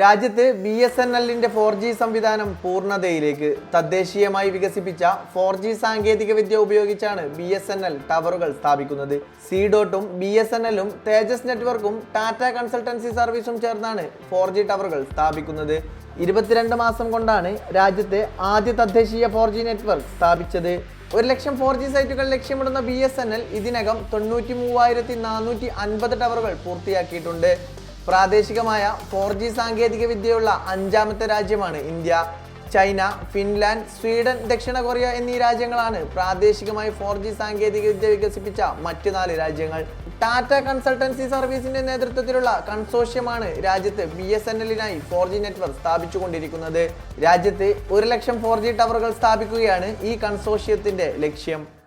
രാജ്യത്ത് B S N എല്ലിന്റെ four G സംവിധാനം പൂർണതയിലേക്ക് തദ്ദേശീയമായി വികസിപ്പിച്ച ഫോർ ജി സാങ്കേതിക വിദ്യ ഉപയോഗിച്ചാണ് ബി എസ് എൻ എൽ ടവറുകൾ സ്ഥാപിക്കുന്നത്. സി ഡോട്ടും ബി എസ് എൻ എല്ലും തേജസ് നെറ്റ്വർക്കും ടാറ്റ കൺസൾട്ടൻസി സർവീസും ചേർന്നാണ് ഫോർ ജി ടവറുകൾ സ്ഥാപിക്കുന്നത്. ഇരുപത്തിരണ്ട് മാസം കൊണ്ടാണ് രാജ്യത്തെ ആദ്യ തദ്ദേശീയ ഫോർ ജി നെറ്റ്വർക്ക് സ്ഥാപിച്ചത്. ഒരു ലക്ഷം ഫോർ ജി സൈറ്റുകൾ ലക്ഷ്യമിടുന്ന ബി എസ് എൻ എൽ ഇതിനകം തൊണ്ണൂറ്റി മൂവായിരത്തി നാനൂറ്റി അൻപത് ടവറുകൾ പൂർത്തിയാക്കിയിട്ടുണ്ട്. പ്രാദേശികമായ ഫോർ ജി സാങ്കേതിക വിദ്യയുള്ള അഞ്ചാമത്തെ രാജ്യമാണ് ഇന്ത്യ. ചൈന ഫിൻലാൻഡ് സ്വീഡൻ ദക്ഷിണ കൊറിയ എന്നീ രാജ്യങ്ങളാണ് പ്രാദേശികമായി ഫോർ ജി സാങ്കേതിക വിദ്യ വികസിപ്പിച്ച മറ്റു നാല് രാജ്യങ്ങൾ. ടാറ്റ കൺസൾട്ടൻസി സർവീസിന്റെ നേതൃത്വത്തിലുള്ള കൺസോഷ്യമാണ് രാജ്യത്ത് ബി എസ് എൻ എല്ലിനായി ഫോർ ജി നെറ്റ്വർക്ക് സ്ഥാപിച്ചുകൊണ്ടിരിക്കുന്നത്. രാജ്യത്ത് ഒരു ലക്ഷം ഫോർ ജി ടവറുകൾ സ്ഥാപിക്കുകയാണ് ഈ കൺസോഷ്യത്തിന്റെ ലക്ഷ്യം.